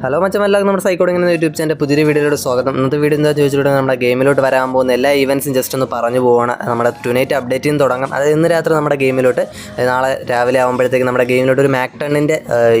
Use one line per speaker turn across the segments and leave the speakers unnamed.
Hello മച്ചമല്ലാതെ നമ്മുടെ സൈക്കോഡിംഗ് എന്ന YouTube channel പുതിയൊരു വീഡിയോയിലോട് സ്വാഗതം. ഇന്നത്തെ വീഡിയോ എന്താ ചോദിച്ചിട്ടുണ്ടെങ്കിൽ നമ്മുടെ ഗെയിമിലോട്ട് വരാൻ പോകുന്ന എല്ലാ ഈവൻസും ജസ്റ്റ് ഒന്ന് പറഞ്ഞു പോവാണ്. നമ്മുടെ ടുനൈറ്റ് അപ്ഡേറ്റ് ചെയ്ത് തുടങ്ങാം. അതായത് ഇന്ന് രാത്രി നമ്മുടെ ഗെയിമിലോട്ട് നാളെ രാവിലെ ആകുമ്പോഴത്തേക്ക് നമ്മുടെ ഗെയിമിലോട്ട് ഒരു മാക്ടണിന്റെ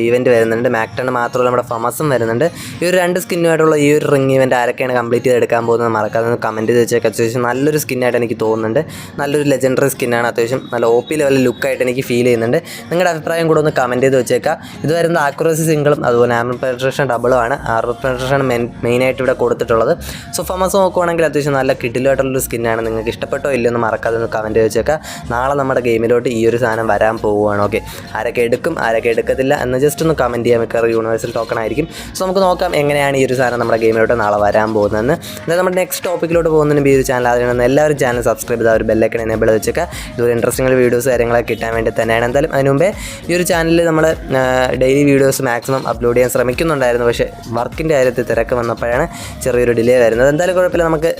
ഇവന്റ് വരുന്നുണ്ട്. മാക്ടൺ മാത്രമല്ല നമ്മുടെ ഫമസും വരുന്നുണ്ട്. ഈ ഒരു രണ്ട് സ്കിന്നുമായിട്ടുള്ള ഈ ഒരു റിംഗ് ഇവന്റ് ആരൊക്കെയാണ് കംപ്ലീറ്റ് ചെയ്ത് എടുക്കാൻ പോകുന്നത് മറക്കാതെ കമന്റ് ചെയ്ത് വെച്ചേക്കാം. അത്യാവശ്യം നല്ലൊരു സ്കിന്നായിട്ട് എനിക്ക് തോന്നുന്നുണ്ട്. നല്ലൊരു ലെജൻഡറി സ്കിന്നാണ് അത്യാവശ്യം നല്ല ഒ പി ലെവൽ ലുക്കായിട്ട് എനിക്ക് ഫീൽ ചെയ്യുന്നുണ്ട്. നിങ്ങളുടെ അഭിപ്രായം കൂടെ ഒന്ന് കമന്റ് ചെയ്ത് വെച്ചേക്കാം. ഇത് വരുന്ന ആക്യുറസി സിംഗിളും അതുപോലെ ആർമർ പെനട്രേഷൻ ഡബിളും ആണ്. ആർമർ പെനട്രേഷൻ മെയിൻ മെയിനായിട്ട് ഇവിടെ കൊടുത്തിട്ടുള്ളത്. സോ ഫമസ് നോക്കുവാണെങ്കിൽ അത്യാവശ്യം നല്ല കിഡിലായിട്ടുള്ളൊരു സ്കിന്നാണ് നിങ്ങൾക്ക് ഇഷ്ടപ്പെട്ടോ ഇല്ലെന്ന് മറക്കാതെ ഒന്ന് കമന്റ് വെച്ചേക്കാം. നാളെ നമ്മുടെ ഗെയിമിലോട്ട് ഈ ഒരു സാധനം വരാൻ പോവുകയാണ്. ഓക്കെ ആരൊക്കെ എടുക്കും ആരൊക്കെ എടുക്കത്തില്ല എന്ന് ജസ്റ്റ് ഒന്ന് കമന്റ് ചെയ്യാൻ മിക്കവാറും യൂണിവേഴ്സൽ ടോക്കൺ ആയിരിക്കും. സോ നമുക്ക് നോക്കാം എങ്ങനെയാണ് ഈ ഒരു സാധനം നമ്മുടെ ഗെയിമിലോട്ട് നാളെ വരാൻ പോകുന്നതെന്ന്. എന്നാൽ നമ്മുടെ നെക്സ്റ്റ് ടോപ്പിക്കിലോട്ട് പോകുന്നതിന് ഈ ഒരു ചാനൽ അതിനാണ് എല്ലാവരും ചാനൽ സബ്സ്ക്രൈബ് ചെയ്താൽ ഒരു ബെല്ലൈക്കൺ എനേബിൾ വെച്ചേക്കാം. ഇതൊരു ഇൻട്രസ്റ്റിംഗ് വീഡിയോസ് കാര്യങ്ങളൊക്കെ കിട്ടാൻ വേണ്ടി തന്നെയാണ്. എന്തായാലും അതിന് മുമ്പേ ഈ ഒരു ചാനലിൽ നമ്മൾ ഡെയിലി വീഡിയോസ് മാക്സിമം അപ്ലോഡ് ചെയ്യാൻ ശ്രമിക്കുന്നുണ്ടായിരുന്നു. പക്ഷേ വർക്കിന്റെ കാര്യത്തിൽ തിരക്ക് വന്നപ്പോഴാണ് ചെറിയൊരു ഡിലേ വരുന്നത്. എന്തായാലും കുഴപ്പമില്ല. നമുക്ക്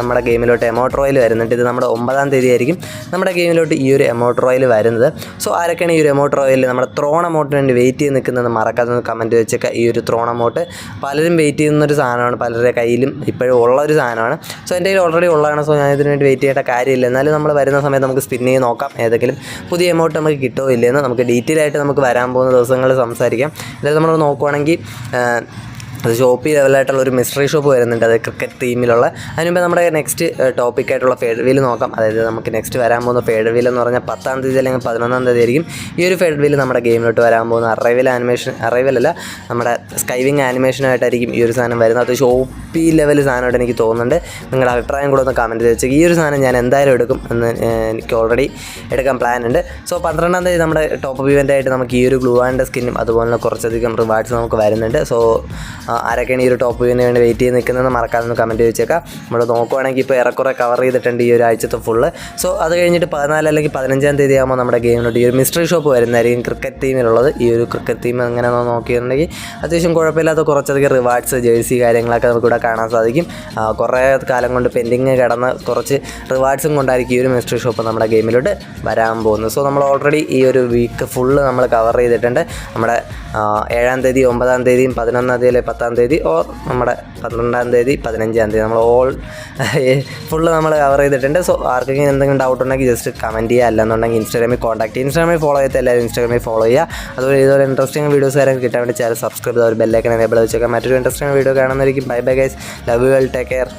നമ്മുടെ ഗെയിമിലോട്ട് എമൗണ്ട് റോയിൽ വരുന്നുണ്ട്. ഇത് നമ്മുടെ ഒമ്പതാം തീയതി ആയിരിക്കും നമ്മുടെ ഗെയിമിലോട്ട് ഈ ഒരു എമൗണ്ട് റോയിൽ വരുന്നത്. സോ ആരൊക്കെയാണ് ഈ ഒരു എമൗണ്ട് റോയിൽ നമ്മുടെ ത്രോൺ എമൗണ്ടിന് വേണ്ടി വെയിറ്റ് ചെയ്ത് നിൽക്കുന്നത് മറക്കാതെ കമന്റ് വെച്ചേക്കുക ഈ ഒരു ത്രോൺ എമൗണ്ട് പലരും വെയിറ്റ് ചെയ്യുന്നൊരു സാധനമാണ്. പലരുടെ കയ്യിലും ഇപ്പോഴും ഉള്ള ഒരു സാധനമാണ്. സോ എന്റെ കയ്യിൽ ഓൾറെഡി ഉള്ളതാണ്. സോ ഞാൻ ഇതിന് വേണ്ടി വെയിറ്റ് ചെയ്യേണ്ട കാര്യമില്ല. എന്നാലും നമ്മൾ വരുന്ന സമയത്ത് നമുക്ക് സ്പിൻ ചെയ്ത് നോക്കാം. ഏതെങ്കിലും പുതിയ എമൗണ്ട് നമുക്ക് കിട്ടുമോ ഇല്ലയെന്ന് നമുക്ക് ഡീറ്റെയിൽ ആയിട്ട് നമുക്ക് വരാൻ പോകുന്ന ദിവസങ്ങളിൽ സംസാരിക്കാം. എന്തായാലും നമ്മൾ നോക്കുവാണെങ്കിൽ Amen. അത് ഷോപ്പി ലെവലായിട്ടുള്ള ഒരു മിസ്റ്ററി ഷോപ്പ് വരുന്നുണ്ട്. അത് ക്രിക്കറ്റ് തീമിലുള്ള അതിനു മുമ്പ് നമ്മുടെ നെക്സ്റ്റ് ടോപ്പിക്കായിട്ടുള്ള ഫേഡ് വീൽ നോക്കാം. അതായത് നമുക്ക് നെക്സ്റ്റ് വരാൻ പോകുന്ന ഫേഡ് വീൽ എന്ന് പറഞ്ഞാൽ പത്താം തീയതി അല്ലെങ്കിൽ പതിനൊന്നാം തീയതി ആയിരിക്കും ഈ ഒരു ഫേഡ് വീൽ നമ്മുടെ ഗെയിമിലോട്ട് വരാൻ പോകുന്ന അറൈവൽ ആനിമേഷൻ അറൈവൽ അല്ല നമ്മുടെ സ്കൈവിങ് ആനിമേഷനായിട്ടായിരിക്കും ഈ ഒരു സാധനം വരുന്നത്. അത് ഷോപ്പി ലെവൽ സാധനമായിട്ട് എനിക്ക് തോന്നുന്നുണ്ട്. നിങ്ങളുടെ അഭിപ്രായം കൂടെ ഒന്ന് കമന്റ് വെച്ചാൽ ഈ ഒരു സാധനം ഞാൻ എന്തായാലും എടുക്കും എന്ന് എനിക്ക് ഓൾറെഡി എടുക്കാൻ പ്ലാൻ ഉണ്ട്. സോ പന്ത്രണ്ടാം തീയതി നമ്മുടെ ടോപ്പ് ഇവന്റ് ആയിട്ട് നമുക്ക് ഈ ഒരു ഗ്ലൂ ആൻഡ് സ്കിന്നും അതുപോലെ കുറച്ചധികം റിവാർഡ്സ് നമുക്ക് വരുന്നുണ്ട്. സോ ആരൊക്കെയാണ് ഈ ഒരു ടോപ്പ് വ്യൂവിന് വേണ്ടി വെയിറ്റ് ചെയ്ത് നിൽക്കുന്നത് മറക്കാതെ ഒന്ന് കമന്റ് ചോദിച്ചേക്കാം നമ്മൾ നോക്കുവാണെങ്കിൽ ഇപ്പോൾ ഏറെക്കുറെ കവർ ചെയ്തിട്ടുണ്ട് ഈ ഒരു ആഴ്ചത്തെ ഫുള്ള് സോ അത് കഴിഞ്ഞിട്ട് പതിനാല് അല്ലെങ്കിൽ പതിനഞ്ചാം തീയതി ആകുമ്പോൾ നമ്മുടെ ഗെയിമിലോട്ട് ഈ ഒരു മിസ്റ്ററി ഷോപ്പ് വരുന്നതായിരിക്കും ക്രിക്കറ്റ് ടീമിലുള്ളത് ഈ ഒരു ക്രിക്കറ്റ് ടീം എങ്ങനെ നോക്കിയിട്ടുണ്ടെങ്കിൽ അത്യാവശ്യം കുഴപ്പമില്ലാത്ത കുറച്ചധികം റിവാർഡ്സ് ജേഴ്സി കാര്യങ്ങളൊക്കെ നമുക്ക് ഇവിടെ കാണാൻ സാധിക്കും. കുറേ കാലം കൊണ്ട് പെൻഡിങ് കിടന്ന കുറച്ച് റിവാർഡ്സും കൊണ്ടായിരിക്കും ഈ ഒരു മിസ്റ്ററി ഷോപ്പ് നമ്മുടെ ഗെയിമിലോട്ട് വരാൻ പോകുന്നത്. സോ നമ്മൾ ഓൾറെഡി ഈ ഒരു വീക്ക് ഫുള്ള് നമ്മൾ കവർ ചെയ്തിട്ടുണ്ട്. നമ്മുടെ ഏഴാം തീയതി ഒമ്പതാം തീയതിയും പതിനൊന്നാം തീയതി പത്താം തീയതി ഓർ നമ്മുടെ പന്ത്രണ്ടാം തീയതി പതിനഞ്ചാം തീയതി. നമ്മൾ ഓൾ ഫുള്ള് നമ്മൾ കവർ ചെയ്തിട്ടുണ്ട്. സോ ആർക്കെങ്കിലും എന്തെങ്കിലും ഡൗട്ട് ഉണ്ടെങ്കിൽ ജസ്റ്റ് കമന്റ് ചെയ്യുക. അല്ലെന്നുണ്ടെങ്കിൽ ഇൻസ്റ്റാഗ്രാമിൽ കോൺടാക്ട് ഇൻസ്റ്റാഗ്രാമിൽ ഫോളോ ചെയ്ത് എല്ലാവരും ഇൻസ്റ്റാഗ്രാമിൽ ഫോളോ ചെയ്യുക. അതുപോലെ ഇതുപോലെ ഇൻട്രസ്റ്റിംഗ് വീഡിയോസ് കാര്യങ്ങൾ കിട്ടാൻ വേണ്ടി ചാനൽ സബ്സ്ക്രൈബ് ചെയ്ത്. ഒരു ബെല്ലൈക്കൻ എനേബിൾ വെച്ചേക്കാം. മറ്റൊരു interesting video കാണുന്നതായിരിക്കും. Bye bye guys love you well take care